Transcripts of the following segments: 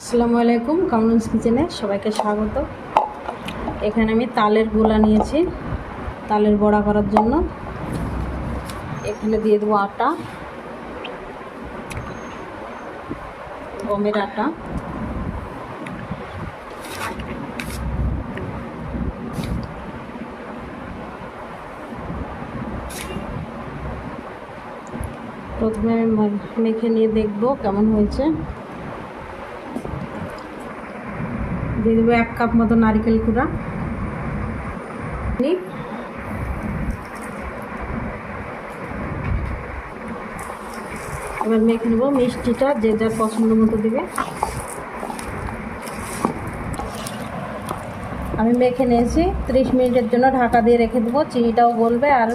আসসালামু আলাইকুম কামরুন্স কিচেনে সবাইকে স্বাগত। এখানে আমি তালের গোলা নিয়েছি, তালের বড়া করার জন্য। এখানে দিয়ে দেবো আটা, গমের আটা। প্রথমে আমি মেখে নিয়ে দেখব কেমন হয়েছে। দিয়ে দেবো এক কাপ মতো নারকেল কুড়া। এবার মেখে নেব, মিষ্টিটা যে যার পছন্দ মতো দেবে। আমি মেখে নিয়েছি, ত্রিশ মিনিটের জন্য ঢাকা দিয়ে রেখে দেবো। চিনিটাও গলবে আর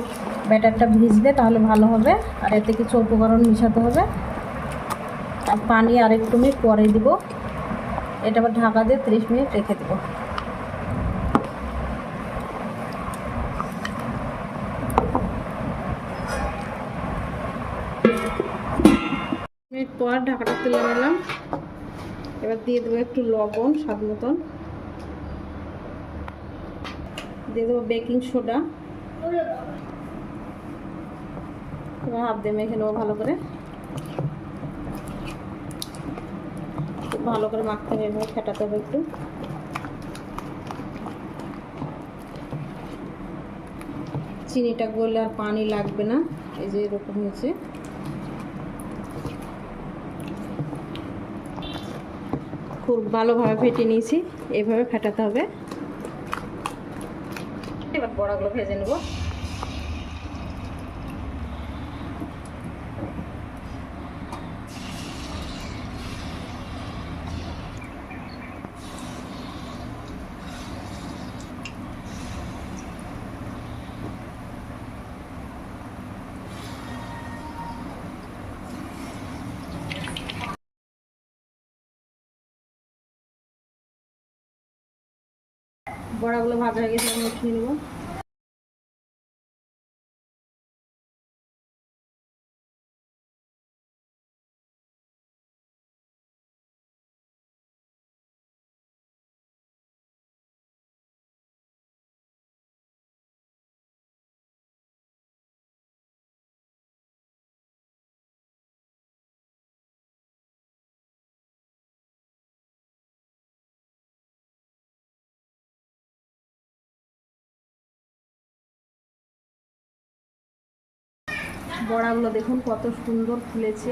ব্যাটারটা ভিজবে, তাহলে ভালো হবে। আর এতে কিছু উপকরণ মিশাতে হবে। আর পানি আর একটু মিনিট পরে দিব। এটা আবার ঢাকা দিয়ে ত্রিশ মিনিট রেখে দেবো। মিনিট পর ঢাকাটা তুলে নিলাম। এবার দিয়ে দেবো একটু লবণ, স্বাদ মতন। দিয়ে দেবো বেকিং সোডা। হাত দিয়ে মেখে নেব ভালো করে। ভালো করে মাখতে হবে, এভাবে ফেটাতে হবে একটু। চিনিটা গললে আর পানি লাগবে না, এই যে এরকম হয়েছে। খুব ভালোভাবে ফেটে নিয়েছি এইভাবে ফেটাতে হবে। এবার বড়াগুলো ভেজে নেব। বড়াগুলো ভাজা হয়ে গেছে আমি উঠিয়ে নেব। বড়াগুলো দেখুন, কত সুন্দর ফুলেছে।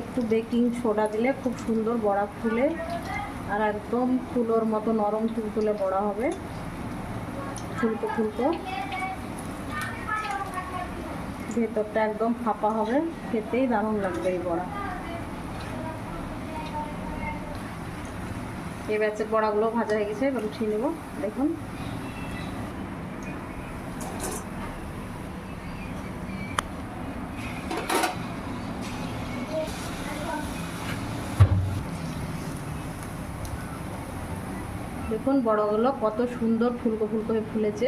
একটু বেকিং সোডা দিলে খুব সুন্দর বড়া ফুলে। আর একদম তুলোর মতো নরম তুলতুলে বড়া হবে। ফুলকো ফুলকো। ভেতরটা একদম ফাঁপা হবে। খেতেই দারুণ লাগবে এই বড়া। এই ব্যাচের বড়াগুলো ভাজা হয়ে গেছে, এবার উঠিয়ে নেব। দেখুন। দেখুন বড়গুলো কত সুন্দর ফুলকো ফুলকো হয়ে ফুলেছে।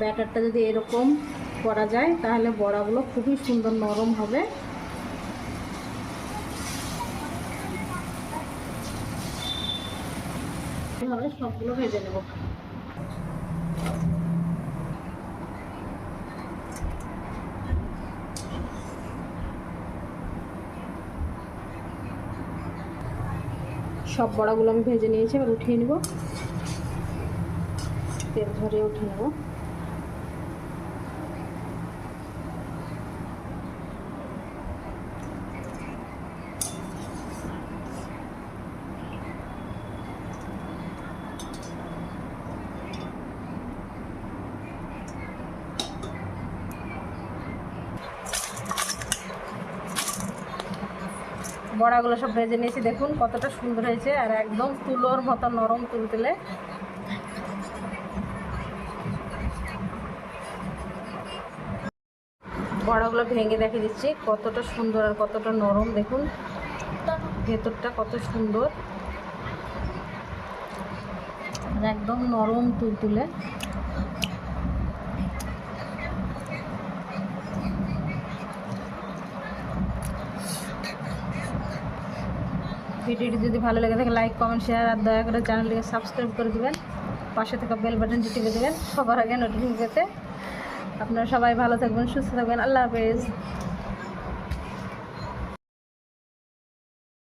ব্যাটারটা যদি এরকম করা যায়, তাহলে বড়াগুলো খুবই সুন্দর নরম হবে। এভাবে সবগুলো ভেজে নেব। সব বড়াগুলো আমি ভেজে নিয়েছি এবার উঠিয়ে নিব। তেল ধরে উঠিয়ে নেব। বড়াগুলো সব ভেজে নিয়েছি, দেখুন কতটা সুন্দর হয়েছে, আর একদম তুলোর মতো নরম তুলতুলে বড়াগুলো ভেঙে দেখে দিচ্ছি, কতটা সুন্দর আর কতটা নরম, দেখুন। ভেতরটা কত সুন্দর। একদম নরম তুলতুলে ভিডিওটি যদি ভালো লেগে থাকে লাইক কমেন্ট শেয়ার আর দয়া করে চ্যানেলটিকে সাবস্ক্রাইব করে দেবেন। পাশে থাকা বেল বাটনটি টিপে দেবেন। সবার আগে নোটিফিকেশন পেতে। আপনারা সবাই ভালো থাকবেন, সুস্থ থাকবেন। আল্লাহ হাফেজ।